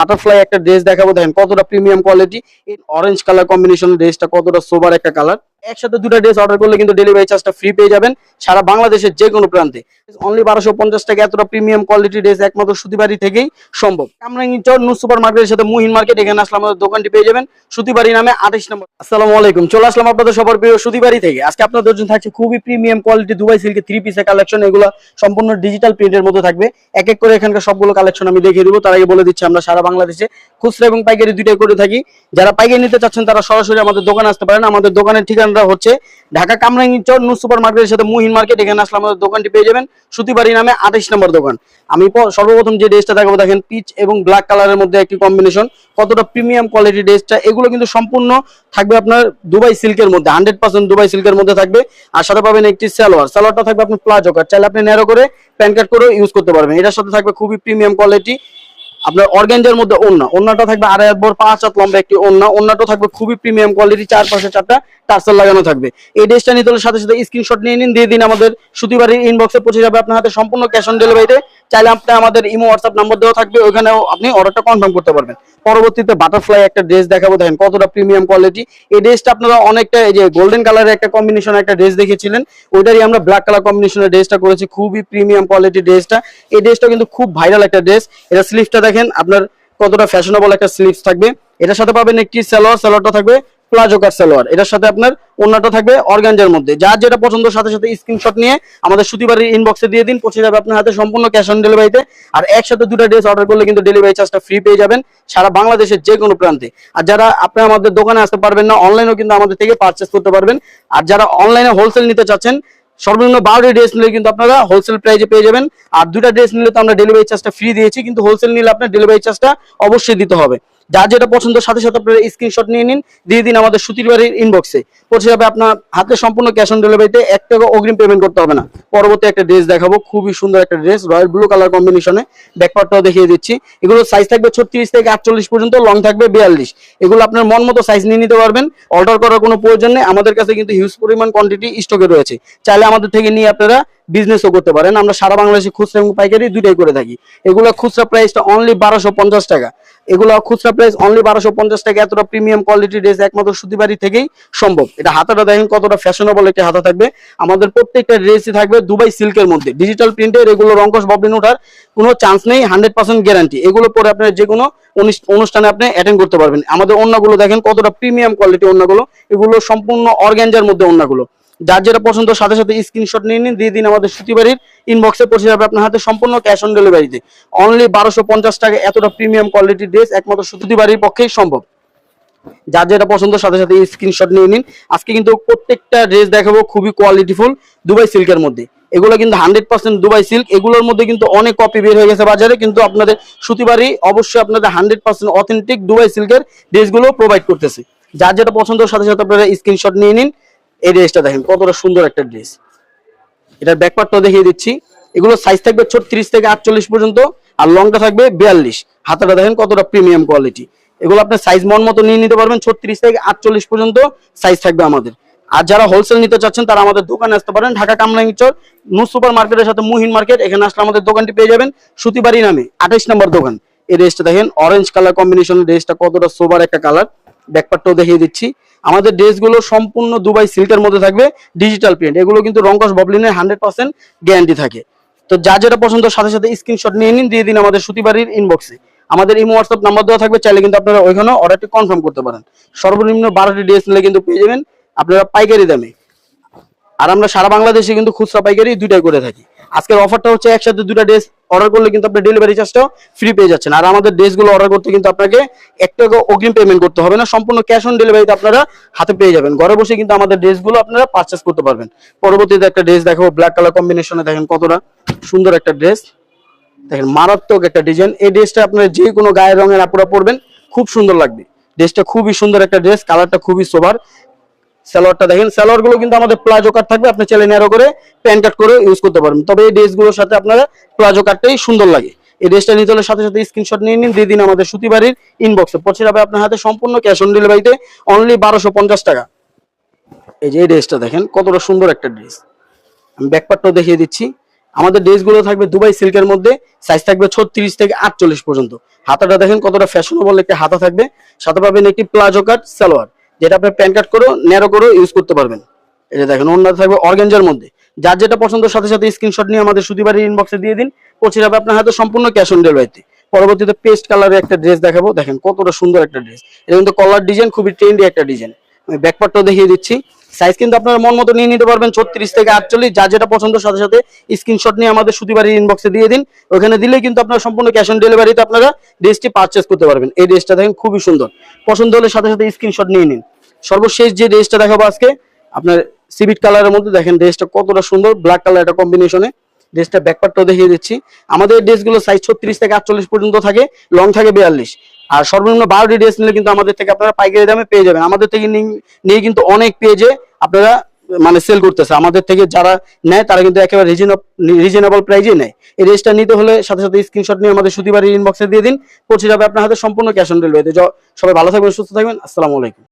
Butterfly একটা dress দেখাবো, দেখেন কতটা premium quality orange colour combination ড্রেসটা কতটা সোবার একটা কালার একসাথে দুটো ড্রেস অর্ডার করলে কিন্তু ডেলিভারি চার্জটা ফ্রি পেয়ে যাবেন সারা বাংলাদেশের যে কোনো প্রান্তে। অনলি বারোশো পঞ্চাশ টাকা এতটা প্রিমিয়াম কোয়ালিটি ড্রেস একমাত্র সুতিবাড়ি থেকেই সম্ভব। কামরাঙ্গি চর নু সুপার মার্কেটের সাথে মুহিন মার্কেট, এখানে আসলে আমাদের দোকানটি পেয়ে যাবেন। সুতিবাড়ি নামে আঠাশ নম্বর। আসসালামু আলাইকুম, চলে আসলাম আপনাদের সবার প্রিয় সুতিবাড়ি থেকে। আজকে আপনাদের জন্য থাকছে খুবই প্রিমিয়াম কোয়ালিটি দুবাই সিল্কের থ্রি পিসের কালেকশন এগুলো সম্পূর্ণ ডিজিটাল প্রিন্টের মধ্যে থাকবে। এক এক করে এখানকার সবগুলো কালেকশন আমি দেখিয়ে দিব। তার আগে বলে দিচ্ছি, আমরা সারা বাংলাদেশে খুচরা এবং পাইকারি দুইটাই করে থাকি। যারা পাইকারি নিতে চাচ্ছেন, তারা সরাসরি আমাদের দোকানে আসতে পারেন। আমাদের দোকানের ঠিকানাটা হচ্ছে ঢাকা কামরাঙ্গি চর নু সুপার মার্কেটের সাথে মুহিন মার্কেট, এখানে আসলে আমাদের দোকানটি পেয়ে যাবেন। সুতিবাড়ি নামে আঠাইশ নম্বর দোকান। আমি সর্বপ্রথম যে ড্রেসটা দেখাবো, দেখেন পিচ এবং ব্ল্যাক কালারের মধ্যে একটি কম্বিনেশন কতটা প্রিমিয়াম কোয়ালিটি ড্রেসটা, এগুলো কিন্তু সম্পূর্ণ থাকবে আপনার দুবাই সিল্কের মধ্যে হান্ড্রেড পার্সেন্ট দুবাই সিল্কের মধ্যে থাকবে। আর সাথে পাবেন একটি সালোয়ার। সালোয়ারটা থাকবে আপনার প্লাজো কাট। চাইলে আপনি ন্যারো করে প্যান কাট করে ইউজ করতে পারবেন। এটার সাথে থাকবে খুবই প্রিমিয়াম কোয়ালিটি আপনার অর্গ্যানজার মধ্যে ওন্না ওন্নাটা থাকবে আড়াই বড়, পাঁচ হাত লম্বা একটি ওন্না ওন্নাটা থাকবে খুবই প্রিমিয়াম কোয়ালিটি চারপাশে চারটা টার্সেল লাগানো থাকবে। এই ড্রেসটা নিতে হলে সাথে সাথে স্ক্রিনশট নিয়ে নিন, দিয়ে দিন আমাদের সুতিবাড়ির ইনবক্সে পৌঁছে যাবে আপনার হাতে সম্পূর্ণ ক্যাশ অন ডেলিভারিতে চাইলে আপনি আমাদের ইমো হোয়াটসঅ্যাপ নাম্বার দেওয়া থাকবে ওখানেও আপনি অর্ডারটা কনফার্ম করতে পারবেন। পরবর্তীতে বাটারফ্লাই একটা ড্রেস দেখাবো, দেখেন কতটা প্রিমিয়াম কোয়ালিটি এই ড্রেসটা আপনারা অনেকটা, এই যে গোল্ডেন কালারের একটা কম্বিনেশন একটা ড্রেস দেখেছিলেন, ওইটারই আমরা ব্ল্যাক কালার কম্বিনেশনের ড্রেসটা করেছি, খুবই প্রিমিয়াম কোয়ালিটি ড্রেসটা এই ড্রেসটা কিন্তু খুব ভাইরাল একটা ড্রেস এটা স্লিভটা দেখেন, আপনার কতটা ফ্যাশনেবল একটা স্লিভস থাকবে। এটার সাথে পাবেন একটি সালোয়ার সালোয়ারটা থাকবে প্লাজো কাট সালোয়ার এটার সাথে আপনার অন্যটা থাকবে অর্গানজার মধ্যে। যার যেটা পছন্দ, সাথে সাথে স্ক্রিনশট নিয়ে আমাদের সুতিবাড়ির ইনবক্সে দিয়ে দিন। পৌঁছে যাবে আপনার হাতে সম্পূর্ণ ক্যাশ অন ডেলিভারিতে আর একসাথে দুটো ড্রেস অর্ডার করলে কিন্তু ডেলিভারি চার্জটা ফ্রি পেয়ে যাবেন সারা বাংলাদেশের যে কোনো প্রান্তে। আর যারা আপনি আমাদের দোকানে আসতে পারবেন না অনলাইনেও কিন্তু আমাদের থেকে পারচেস করতে পারবেন। আর যারা অনলাইনে হোলসেল নিতে চাচ্ছেন, সর্বনিম্ন বারোটি ড্রেস নিলে কিন্তু আপনারা হোলসেল প্রাইজে পেয়ে যাবেন। আর দুটা ড্রেস নিলে তো আমরা ডেলিভারি চার্জটা ফ্রি দিয়েছি, কিন্তু হোলসেল নিলে আপনার ডেলিভারি চার্জটা অবশ্যই দিতে হবে। যার যেটা পছন্দ, সাথে সাথে আপনারা স্ক্রিনশট নিয়ে নিন, দিয়ে দিন আমাদের সুতির বাড়ির ইনবক্সে পৌঁছে যাবে আপনার হাতে সম্পূর্ণ ক্যাশ অন ডেলিভারিতে এক টাকা অগ্রিম পেমেন্ট করতে হবে না। পরবর্তী একটা ড্রেস দেখাবো, খুবই সুন্দর একটা ড্রেস রয়্যাল ব্লু কালার কম্বিনেশনে ব্যাকপার্টটাও দেখিয়ে দিচ্ছি। এগুলো সাইজ থাকবে ছত্রিশ থেকে আটচল্লিশ পর্যন্ত লং থাকবে বিয়াল্লিশ। এগুলো আপনার মন মতো সাইজ নিয়ে নিতে পারবেন। অর্ডার করার কোনো প্রয়োজন নেই। আমাদের কাছে কিন্তু হিউজ পরিমাণ কোয়ান্টিটি স্টকে রয়েছে। চাইলে আমাদের থেকে নিয়ে আপনারা বিজনেসও করতে পারেন। আমরা সারা বাংলাদেশে খুচরা এবং পাইকারি দুইটাই করে থাকি। এগুলো খুচরা প্রাইসটা অনলি বারোশো পঞ্চাশ টাকা। এগুলো খুচরা প্রাইস অনলি বারোশো পঞ্চাশ টাকা, এতটা প্রিমিয়াম কোয়ালিটি ড্রেস একমাত্র সুতিবাড়ি থেকেই সম্ভব। এটা হাতাটা দেখেন কতটা ফ্যাশনেবল একটি হাতা থাকবে। আমাদের প্রত্যেকটা ড্রেসই থাকবে দুবাই সিল্কের মধ্যে। ডিজিটাল প্রিন্টের এগুলো রঙ্কশ ববলিন ওঠার কোনো চান্স নেই হান্ড্রেড পার্সেন্ট গ্যারান্টি এগুলো পরে আপনার যে কোনো অনুষ্ঠানে আপনি অ্যাটেন্ড করতে পারবেন। আমাদের অন্যগুলো দেখেন কতটা প্রিমিয়াম কোয়ালিটি অন্যগুলো। এগুলো সম্পূর্ণ অর্গ্যানজার মধ্যে অন্যগুলো। যার যেটা পছন্দ সাথে সাথে স্ক্রিনশট নিয়ে নিন, দিয়ে দিন আমাদের সুতিবাড়ির ইনবক্সে পৌঁছে যাবে আপনার হাতে সম্পূর্ণ ক্যাশ অন ডেলিভারিতে অনলি বারোশো পঞ্চাশ টাকা, এতটা প্রিমিয়াম কোয়ালিটির ড্রেস একমাত্র সুতিবাড়ির পক্ষেই সম্ভব। যার যেটা পছন্দ সাথে সাথে স্ক্রিনশট নিয়ে নিন। আজকে কিন্তু প্রত্যেকটা ড্রেস দেখাবো খুবই কোয়ালিটিফুল দুবাই সিল্কের মধ্যে। এগুলো কিন্তু হান্ড্রেড পার্সেন্ট দুবাই সিল্ক এগুলোর মধ্যে কিন্তু অনেক কপি বের হয়ে গেছে বাজারে, কিন্তু আপনাদের সুতিবাড়ি অবশ্যই আপনাদের হান্ড্রেড পার্সেন্ট অথেন্টিক দুবাই সিল্কের ড্রেসগুলো প্রোভাইড করতেছে। যার যেটা পছন্দ সাথে সাথে আপনারা স্ক্রিনশট নিয়ে নিন। এই ড্রেসটা দেখেন, কতটা সুন্দর একটা ড্রেস। এটার ব্যাকপার্টটাও দেখিয়ে দিচ্ছি। এগুলো সাইজ থাকবে ছত্রিশ থেকে আটচল্লিশ পর্যন্ত আর লংটা থাকবে বিয়াল্লিশ। হাতাটা দেখেন কতটা প্রিমিয়াম কোয়ালিটি এগুলো আপনার সাইজ মন মতো নিয়ে নিতে পারবেন, ছত্রিশ থেকে আটচল্লিশ পর্যন্ত সাইজ থাকবে আমাদের। আর যারা হোলসেল নিতে চাচ্ছেন, তারা আমাদের দোকানে আসতে পারেন, ঢাকা কামরাঙ্গি চর নু সুপার মার্কেটের সাথে মুহিন মার্কেট। এখানে আসলে আমাদের দোকানটি পেয়ে যাবেন, সুতিবাড়ি নামে আঠাইশ নম্বর দোকান। এই ড্রেসটা দেখেন অরেঞ্জ কালার কম্বিনেশনের ড্রেসটা কতটা সোবার একটা কালার ব্যাকপার্টটাও দেখিয়ে দিচ্ছি। আমাদের ড্রেসগুলো সম্পূর্ণ দুবাই সিল্কের মধ্যে থাকবে ডিজিটাল প্রিন্ট এগুলো কিন্তু রঙ্কশ ববলিনের হান্ড্রেড পার্সেন্ট গ্যারান্টি থাকে। তো যা যেটা পছন্দ, সাথে সাথে স্ক্রিনশট নিয়ে নিন, দিয়ে দিন আমাদের সুতিবাড়ির ইনবক্সে আমাদের ইমো হোয়াটসঅ্যাপ নাম্বার দেওয়া থাকবে, চাইলে কিন্তু আপনারা ওইখানে অর্ডারটি কনফার্ম করতে পারেন। সর্বনিম্ন বারোটি ড্রেস নিলে কিন্তু পেয়ে যাবেন, আপনারা পাইকারি দামে। আর আমরা সারা বাংলাদেশে কিন্তু খুচরা পাইকারি দুইটাই করে থাকি। আজকের অফারটা হচ্ছে একসাথে দুটা ড্রেস অর্ডার করলে কিন্তু আপনার ডেলিভারি চার্জটাও ফ্রি পেয়ে যাচ্ছেন। আর আমাদের ড্রেসগুলো অর্ডার করতে কিন্তু আপনাকে এক টাকা অগ্রিম পেমেন্ট করতে হবে না, সম্পূর্ণ ক্যাশ অন ডেলিভারিতে আপনারা হাতে পেয়ে যাবেন। ঘরে বসে কিন্তু আমাদের ড্রেসগুলো আপনারা পারচেস করতে পারবেন। পরবর্তীতে একটা ড্রেস দেখাবো ব্ল্যাক কালার কম্বিনেশনে দেখেন কতটা সুন্দর একটা ড্রেস দেখেন মারাত্মক একটা ডিজাইন এই ড্রেসটা আপনার যে কোনো গায়ের রঙের আপুরা পরবেন, খুব সুন্দর লাগবে। ড্রেসটা খুবই সুন্দর একটা ড্রেস কালারটা খুবই সোবার সালোয়ারটা দেখেন সালোয়ারগুলো কিন্তু আমাদের প্লাজো কাট থাকবে, আপনি চাইলে ন্যারো করে প্যান্ট কাট করে ইউজ করতে পারবেন। তবে এই ড্রেসগুলোর সাথে আপনারা প্লাজো কাটটাই সুন্দর লাগে। এই ড্রেসটা নিতে হলে সাথে সাথে স্ক্রিনশট নিয়ে নিন, দিয়ে দিন আমাদের সুতিবাড়ির ইনবক্সে পৌঁছে যাবে আপনার হাতে সম্পূর্ণ ক্যাশ অন ডেলিভারিতে অনলি বারোশো পঞ্চাশ টাকা। এই যে এই ড্রেসটা দেখেন, কতটা সুন্দর একটা ড্রেস। আমি ব্যাকপার্টটাও দেখিয়ে দিচ্ছি। আমাদের ড্রেসগুলো থাকবে দুবাই সিল্কের মধ্যে সাইজ থাকবে ছত্রিশ থেকে আটচল্লিশ পর্যন্ত। হাতাটা দেখেন কতটা ফ্যাশনেবল একটা হাতা থাকবে। সাথে পাবেন একটি প্লাজো কাট সালোয়ার। যেটা আপনি প্যান কাট করেও ন্যারো করেও ইউজ করতে পারবেন। এটা দেখেন, অন্য থাকবে অর্গেঞ্জার মধ্যে। যার যেটা পছন্দ, সাথে সাথে স্ক্রিনশট নিয়ে আমাদের সুতিবাড়ির ইনবক্সে দিয়ে দিন। পৌঁছে যাবে আপনার হাতে সম্পূর্ণ ক্যাশ অন ডেলিভারিতে পরবর্তীতে পেস্ট কালারের একটা ড্রেস দেখাবো। দেখেন, কতটা সুন্দর একটা ড্রেস এটা কিন্তু কলার ডিজাইন খুবই ট্রেন্ডি একটা ডিজাইন আমি ব্যাকপার্টটাও দেখিয়ে দিচ্ছি। সাইজ কিন্তু আপনারা মন মতো নিয়ে নিতে পারবেন, ছত্রিশ থেকে আটচল্লিশ। যার যেটা পছন্দ, সাথে সাথে স্ক্রিনশট নিয়ে আমাদের সুতিবাড়ির ইনবক্সে দিয়ে দিন। ওখানে দিলে কিন্তু আপনারা সম্পূর্ণ ক্যাশ অন ডেলিভারিতে আপনারা ড্রেসটি পারচেস করতে পারবেন। এই ড্রেসটা দেখেন, খুবই সুন্দর। পছন্দ হলে সাথে সাথে স্ক্রিনশট নিয়ে নিন। সর্বশেষ যে ড্রেসটা দেখাবো আজকে, আপনার সিভিট কালারের মধ্যে দেখেন ড্রেসটা কতটা সুন্দর ব্ল্যাক কালার একটা কম্বিনেশনে ড্রেসটা ব্যাকপার্টটাও দেখিয়ে দিচ্ছি। আমাদের ড্রেসগুলো সাইজ ছত্রিশ থেকে আটচল্লিশ পর্যন্ত থাকে লং থাকে বিয়াল্লিশ। আর সর্বনিম্ন বারোটি ড্রেস নিলে কিন্তু আমাদের থেকে আপনারা পাইকারি দামে পেয়ে যাবেন। আমাদের থেকে নিয়ে- কিন্তু অনেক পেজে আপনারা মানে সেল করতেছে। আমাদের থেকে যারা নেয়, তারা কিন্তু একেবারে রিজনেবল প্রাইজে নেয়। এই ড্রেসটা নিতে হলে সাথে সাথে স্ক্রিনশট নিয়ে আমাদের সুতিবাড়ির ইনবক্সে দিয়ে দিন। পৌঁছে যাবে আপনার হাতে সম্পূর্ণ ক্যাশ অন ডেলিভারিতে সবাই ভালো থাকবেন, সুস্থ থাকবেন। আসসালামু আলাইকুম।